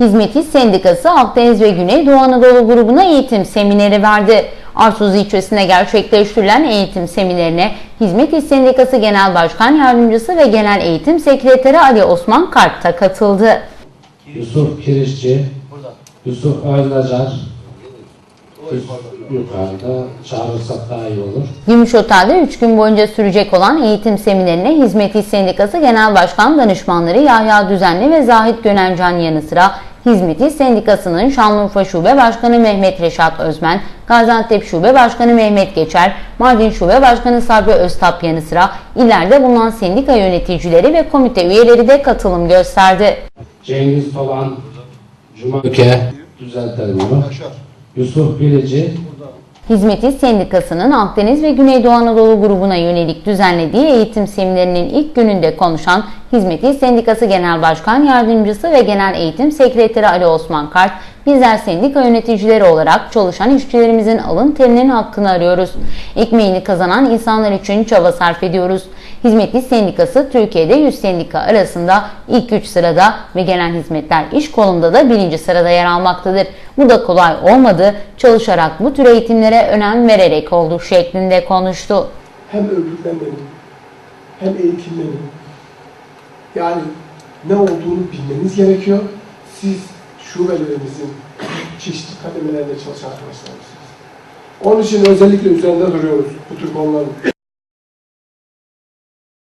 Hizmet İş Sendikası Akdeniz ve Güneydoğu Anadolu grubuna eğitim semineri verdi. Arsuz ilçesinde gerçekleştirilen eğitim seminerine Hizmet İş Sendikası Genel Başkan Yardımcısı ve Genel Eğitim Sekreteri Ali Osman Kart da katıldı. Yusuf Kirişçi, Yusuf Özlacar, yukarıda çağırırsak daha iyi olur. Gümüş Otel'de 3 gün boyunca sürecek olan eğitim seminerine Hizmet İş Sendikası Genel Başkan Danışmanları Yahya Düzenli ve Zahit Gönencan yanı sıra Hizmet İş Sendikası'nın Şanlıurfa Şube Başkanı Mehmet Reşat Özmen, Gaziantep Şube Başkanı Mehmet Geçer, Mardin Şube Başkanı Sabri Öztap yanı sıra illerde bulunan sendika yöneticileri ve komite üyeleri de katılım gösterdi. Cengiz Tolan, Cuma Öke, düzeltelim onu. Yusuf Bilici, Hizmet İş Sendikası'nın Akdeniz ve Güneydoğu Anadolu grubuna yönelik düzenlediği eğitim seminerinin ilk gününde konuşan Hizmet İş Sendikası Genel Başkan Yardımcısı ve Genel Eğitim Sekreteri Ali Osman Kart, bizler sendika yöneticileri olarak çalışan işçilerimizin alın terinin hakkını arıyoruz. Ekmeğini kazanan insanlar için çaba sarf ediyoruz. Hizmet İş Sendikası Türkiye'de 100 sendika arasında ilk 3 sırada ve gelen hizmetler iş kolunda da birinci sırada yer almaktadır. Bu da kolay olmadı, çalışarak bu tür eğitimlere önem vererek oldu şeklinde konuştu. hem örgütlenmenin hem eğitimlerin yani ne olduğunu bilmeniz gerekiyor. Siz şubelerimizin çeşitli kademelerinde çalışan arkadaşlarımızsınız. Onun için özellikle üzerinde duruyoruz bu tür konuların.